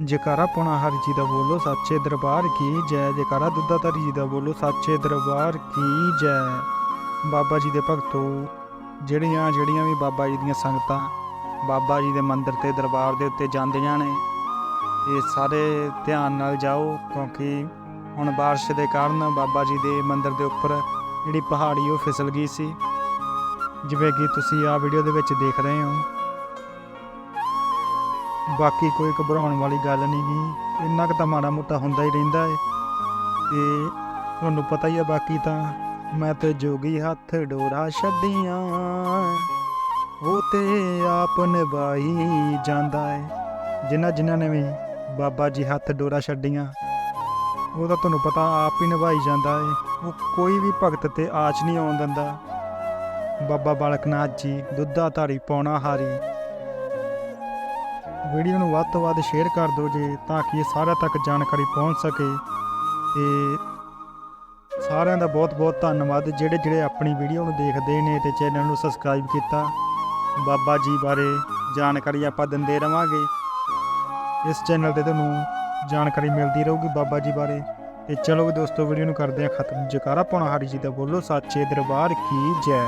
ਜੈਕਾਰਾ ਪੁਣਾ ਹਰ ਜੀ ਦਾ ਬੋਲੋ, ਸੱਚੇ ਦਰਬਾਰ ਕੀ ਜੈ? ਜਕਾਰਾ ਦੁੱਧਾਧਾਰੀ ਜੀ ਦਾ ਬੋਲੋ, ਸੱਚੇ ਦਰਬਾਰ ਕੀ ਜੈ? ਬਾਬਾ ਜੀ ਦੇ ਭਗਤੋ, ਜਿਹੜੀਆਂ ਜਿਹੜੀਆਂ ਵੀ ਬਾਬਾ ਜੀ ਦੀਆਂ ਸੰਗਤਾਂ ਬਾਬਾ ਜੀ ਦੇ ਮੰਦਿਰ ਤੇ ਦਰਬਾਰ ਦੇ ਉੱਤੇ ਜਾਂਦੀਆਂ ਨੇ, ਇਹ ਸਾਰੇ ਧਿਆਨ ਨਾਲ ਜਾਓ, ਕਿਉਂਕਿ ਹੁਣ ਬਾਰਿਸ਼ ਦੇ ਕਾਰਨ ਬਾਬਾ ਜੀ ਦੇ ਮੰਦਿਰ ਦੇ ਉੱਪਰ ਜਿਹੜੀ ਪਹਾੜੀ ਉਹ ਫਿਸਲ ਗਈ ਸੀ। ਜਿਵੇਂ ਕਿ ਤੁਸੀਂ ਆ ਵੀਡੀਓ ਦੇ ਵਿੱਚ ਦੇਖ ਰਹੇ ਹੋ। ਬਾਕੀ ਕੋਈ ਘਬਰਾਉਣ ਵਾਲੀ ਗੱਲ ਨਹੀਂ ਗੀ। ਇੰਨਾ ਕੁ ਤਾਂ ਮਾੜਾ ਮੋਟਾ ਹੁੰਦਾ ਹੀ ਰਹਿੰਦਾ ਏ। ਤੇ ਤੁਹਾਨੂੰ ਪਤਾ ਹੀ ਆ ਬਾਕੀ ਤਾਂ, ਮੈਂ ਤੇ ਜੋਗੀ ਹੱਥ ਡੋਰਾ ਛੱਡੀਆਂ। ਉਹ ਤੇ ਆਪ ਨਿਭਾਈ ਜਾਂਦਾ ਏ। ਜਿਨ੍ਹਾਂ ਜਿਨ੍ਹਾਂ ਨੇ ਵੀ ਬਾਬਾ ਜੀ ਹੱਥ ਡੋਰਾ ਛੱਡੀਆਂ, ਉਹ ਤਾਂ ਤੁਹਾਨੂੰ ਪਤਾ ਆਪ ਹੀ ਨਿਭਾਈ ਜਾਂਦਾ ਏ। ਉਹ ਕੋਈ ਵੀ ਭਗਤ ਤੇ ਆਚ ਨਹੀਂ ਆਉਣ ਦਿੰਦਾ। ਬਾਬਾ ਬਾਲਕਨਾਥ ਜੀ ਦੁੱਧਾ ਧਾਰੀ ਪੌਣਾ ਹਾਰੀ। ਵੀਡੀਓ ਨੂੰ ਵੱਧ ਤੋਂ ਵੱਧ ਸ਼ੇਅਰ ਕਰ ਦਿਓ ਜੇ, ਤਾਂ ਕਿ ਇਹ ਸਾਰਿਆਂ ਤੱਕ ਜਾਣਕਾਰੀ ਪਹੁੰਚ ਸਕੇ। ਤੇ ਸਾਰਿਆਂ ਦਾ ਬਹੁਤ-ਬਹੁਤ ਧੰਨਵਾਦ, ਜਿਹੜੇ ਜਿਹੜੇ ਆਪਣੀ ਵੀਡੀਓ ਨੂੰ ਦੇਖਦੇ ਨੇ ਤੇ ਚੈਨਲ ਨੂੰ ਸਬਸਕ੍ਰਾਈਬ ਕੀਤਾ, ਬਾਬਾ ਜੀ ਬਾਰੇ ਜਾਣਕਾਰੀ ਆਪਾਂ ਦਿੰਦੇ ਰਵਾਂਗੇ। ਇਸ ਚੈਨਲ ਤੇ ਤੁਹਾਨੂੰ ਜਾਣਕਾਰੀ ਮਿਲਦੀ ਰਹੂਗੀ ਬਾਬਾ ਜੀ ਬਾਰੇ। ਤੇ ਚਲੋ ਵੀ ਦੋਸਤੋ, ਵੀਡੀਓ ਨੂੰ ਕਰਦੇ ਹਾਂ ਖਤਮ। ਜਕਾਰਾ ਪਾਉਣਾ ਹਰੀ ਜੀ ਦਾ ਬੋਲੋ, ਸੱਚੇ ਦਰਬਾਰ ਕੀ ਜੈ।